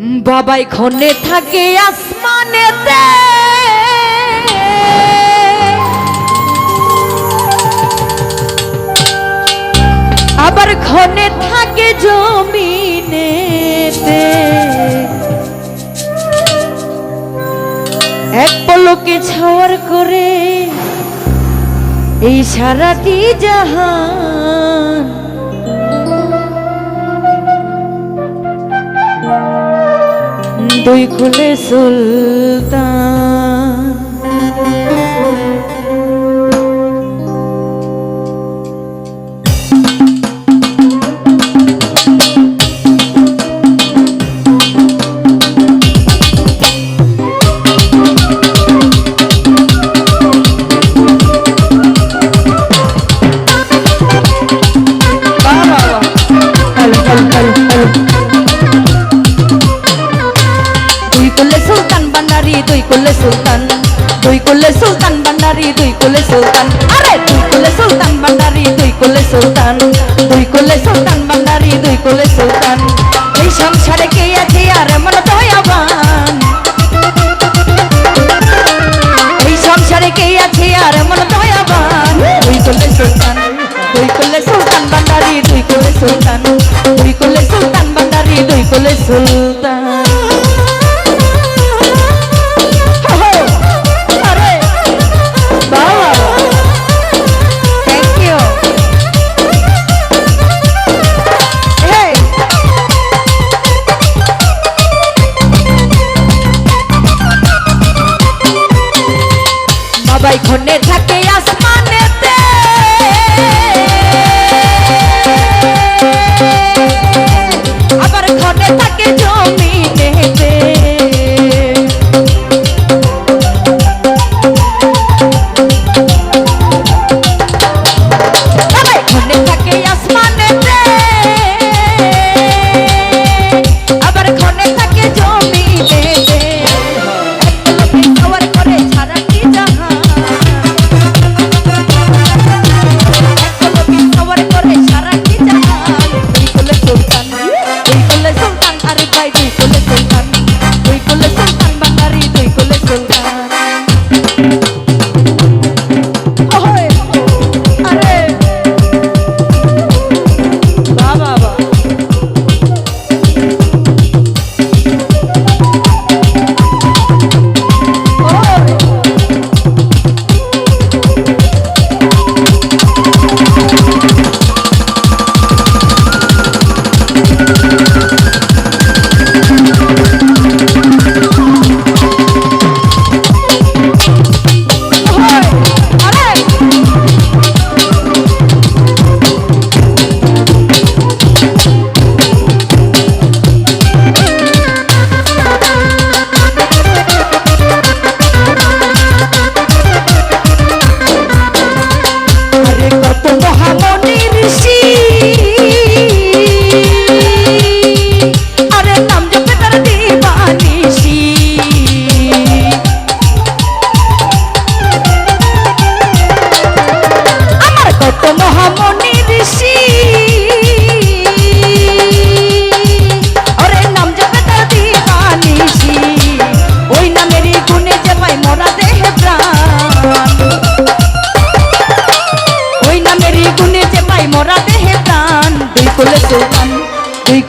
বাবাই খনে থাকে আসমানেতে। আবার খনে থাকে জমিনেতে। এক পলকে ছাওয়ার করে এই সারাটি জাহান দুই খুলে সুলতান বান্ডারি দুই কোলে সুলতান আরে দুই কোলে সুলতান বান্ডারি দুই কোলে সুলতান দুই কোলে সুলতান বান্ডারি দুই কোলে সুলতান এই সংসারে কে আছে আর এমন দয়াবান এই সংসারে কে আছে আর এমন দয়াবান দুই কোলে সুলতান দুই কোলে সুলতান বান্ডারি দুই কোলে সুলতান দুই কোলে সুলতান বান্ডারি দুই কোলে সুলতান বাবাই খনে থাকে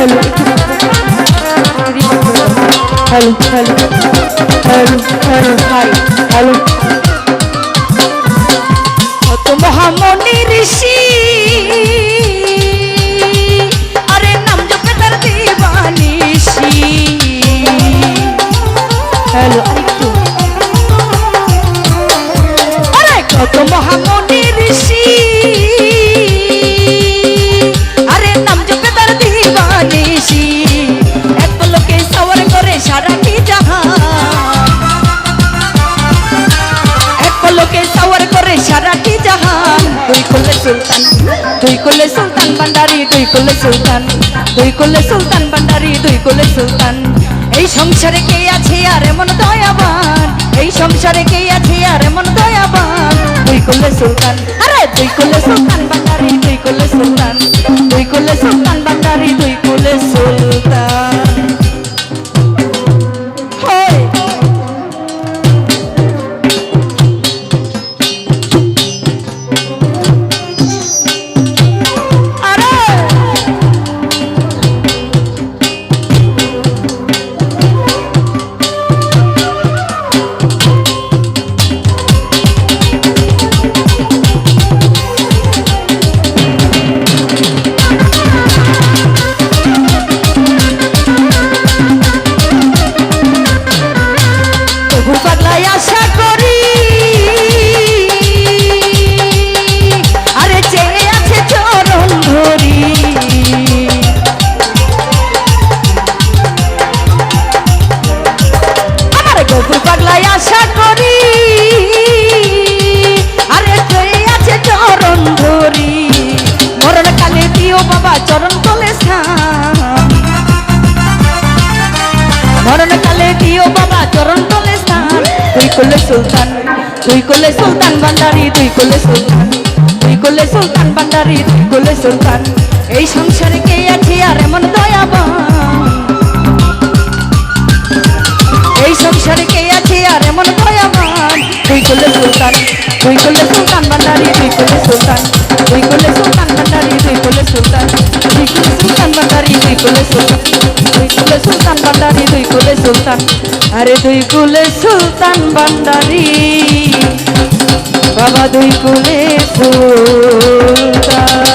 Hello. Hello hello hello hello hi hello. কত মহামণি ঋষি কুলে সুলতান ভান্ডারি, দুই কুলে সুলতান। দুই কুলে সুলতান ভান্ডারি, দুই কুলে সুলতান। এই সংসারে কে আছে আর এমন দয়াবান? এই সংসারে কে আছে আর এমন দয়াবান? দুই কুলে সুলতান। আরে, দুই কুলে সুলতান ভান্ডারি, দুই কুলে সুলতান। দুই কুলে সুলতান ভান্ডারি, দুই কুলে সুলতান। তবু পাগলাই আশা করি। আরে চেয়ে আছে চরণ ধরি। আমার গপুর পাগলাই আশা করি। আরে চেয়ে আছে চরণ ধরি। মরণ কালে দিও বাবা, চরণ তলে স্থান। মরণকালে দিও বাবা, চরণ তুই করলে সুলতান তুই করলে সুলতান ভান্ডারি তুই করলে সুলতান তুই করলে সুলতান ভান্ডারি তুই করলে সুলতান এই সংসারে কে আছে আর এমন দয়াবান এই সংসারে কে আছে আর এমন দয়াবান তুই করলে সুলতান তুই করলে সুলতান ভান্ডারি তুই করলে সুলতান তুই করলে সুলতান ভান্ডারি তুই করলে সুলতান তুই করলে সুলতান ভান্ডারি তুই করলে সুলতান সুলতান। আরে দুই কুলে সুলতান বান্দারি বাবা দুই কুলে সুলতান।